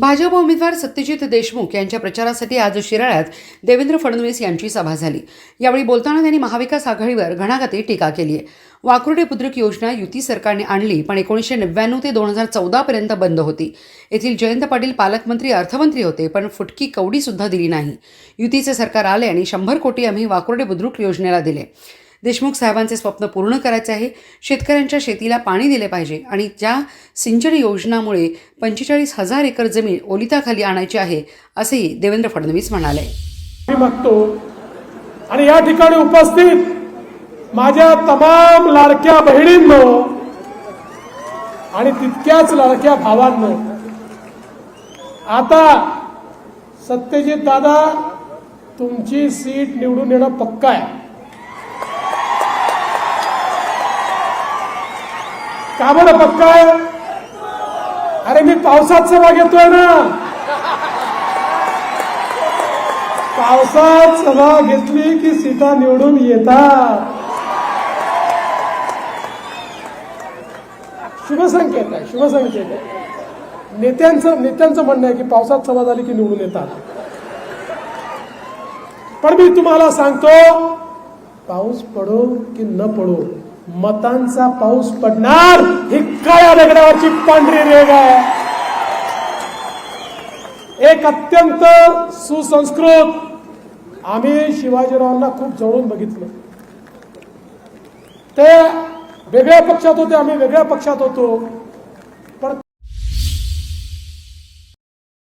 भाजप उमेदवार सत्यजित देशमुख यांच्या प्रचारासाठी आज शिराळ्यात देवेंद्र फडणवीस यांची सभा झाली. यावेळी बोलताना त्यांनी महाविकास आघाडीवर घणाघाती टीका केली आहे. वाकुर्डे बुद्रुक योजना युती सरकारने आणली पण एकोणीसशे नव्याण्णव ते दोन हजार चौदापर्यंत बंद होती. येथील जयंत पाटील पालकमंत्री अर्थमंत्री होते पण फुटकी कवडीसुद्धा दिली नाही. युतीचे सरकार आले आणि शंभर कोटी आम्ही वाकुर्डे बुद्रुक योजनेला दिले. देशमुख साहेबांचे स्वप्न पूर्ण करायचे आहे. शेतकऱ्यांच्या शेतीला पाणी दिले पाहिजे आणि ज्या सिंचन योजनामुळे पंचेचाळीस हजार एकर जमीन ओलिताखाली आणायची आहे असेही देवेंद्र फडणवीस म्हणाले. मी मागतो आणि या ठिकाणी उपस्थित माझ्या तमाम लाडक्या बहिणींनो आणि तितक्याच लाडक्या भावांनो आता सत्यजित दादा तुमची सीट निवडून येणं पक्का आहे. का बरं पक्का? अरे मी पावसात सभा घेतोय ना. पावसात सभा घेतली की सीटा निवडून येतात. शुभसंकेत आहे शुभसंकेत आहे. नेत्यांचं नेत्यांचं म्हणणं आहे की पावसात सभा झाली की निवडून येतात. पण मी तुम्हाला सांगतो पाऊस पडो की न पडो. मतांचा पाऊस पडणार ही काळ्या दगडावरची पांढरी रेग आहे. एक अत्यंत सुसंस्कृत आम्ही शिवाजीरावांना खूप जवळून बघितलं. ते वेगळ्या पक्षात होते आम्ही वेगळ्या पक्षात होतो.